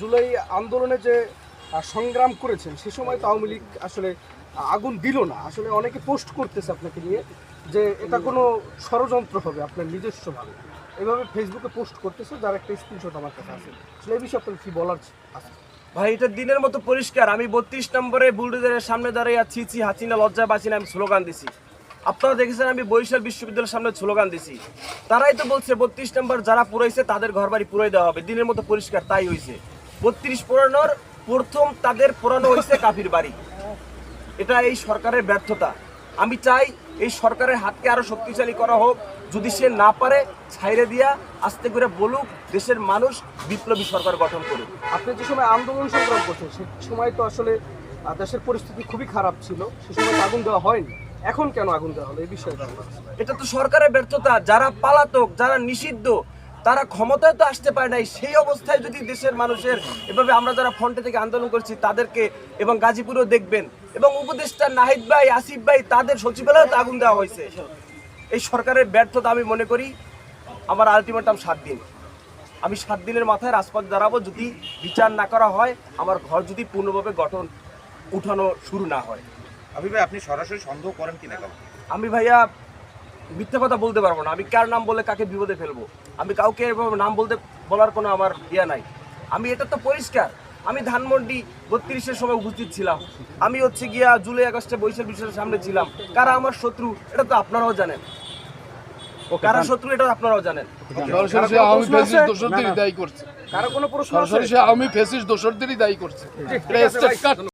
জুলাই আন্দোলনে যে সংগ্রাম করেছেন, সে সময় তো আওয়ামী লীগ আসলে আগুন দিল না। আসলে অনেকে পোস্ট করতেছে আপনাকে নিয়ে যে, এটা কোনো ষড়যন্ত্র হবে আপনার নিজস্বভাবে এভাবে ফেসবুকে পোস্ট করতেছে, যার একটা স্ক্রিনশট আমার কাছে আছে। আসলে এই বিষয়ে আপনার কি বলার আছে? ভাই, এটা দিনের মতো পরিষ্কার। আমি বত্রিশ নম্বরে বুলডোজারের সামনে দাঁড়িয়ে আছি ছি হাসিনা লজ্জা বাঁচিনা আমি স্লোগান দিছি। আপনারা দেখেছেন, আমি বরিশাল বিশ্ববিদ্যালয়ের সামনে স্লোগান দিছি। তারাই তো বলছে, বত্রিশ নম্বর যারা পুরাইছে, তাদের ঘর বাড়ি পুরাই দেওয়া হবে। দিনের মতো পরিষ্কার, তাই হয়েছে বত্রিশ পুরানোর প্রথম তাদের পুরানো হয়েছে কাফির বাড়ি। এটা এই সরকারের ব্যর্থতা। আমি চাই এই সরকারের হাতকে আরও শক্তিশালী করা হোক। যদি সে না পারে ছাইরে দিয়া আস্তে করে বলুক দেশের মানুষ বিপ্লবী সরকার গঠন করুক। আপনি যে সময় আন্দোলন সংগ্রাম করছেন সে সময় তো আসলে দেশের পরিস্থিতি খুবই খারাপ ছিল। সে সময় আগুন দেওয়া হয়নি। এখন কেন আগুন দেওয়া হলো? এই বিষয়ে এটা তো সরকারের ব্যর্থতা। যারা পালাতক যারা নিষিদ্ধ তারা ক্ষমতায় তো আসতে পারে নাই। সেই অবস্থায় যদি দেশের মানুষের এভাবে আমরা যারা ফ্রন্টে থেকে আন্দোলন করছি তাদেরকে এবং গাজীপুরেও দেখবেন। এবং উপদেষ্টা নাহিদ ভাই আসিফ ভাই তাদের সচিবালয়ে তো আগুন দেওয়া হয়েছে। এই সরকারের ব্যর্থতা আমি মনে করি আমার আলটিমেটাম সাত দিন। আমি সাত দিনের মাথায় রাজপথ দাঁড়াবো যদি বিচার না করা হয় আমার ঘর যদি পূর্ণভাবে গঠন উঠানো শুরু না হয়। আমি ভাই আপনি সরাসরি সন্দেহ করেন কিনা আমি ভাইয়া মিথ্যা কথা বলতে পারব না। আমি কার নাম বলে কাকে বিপদে ফেলব? আমি কাউকে এভাবে নাম বলতে বলার কোনো আমার ইয়া নাই। আমি এটা তো পরিষ্কার। আমি ধানমন্ডি বত্রিশের সময় উপস্থিত ছিলাম। আমি হচ্ছে গিয়া জুলাই আগস্টে বৈশাখ বিশ্বের সামনে ছিলাম। কারা আমার শত্রু এটা তো আপনারাও জানেন। ও কারা শত্রু এটা আপনারাও জানেন। কারও কোনো প্রশ্ন আওয়ামী ফেসিস দোষরদেরই দায়ী করছে।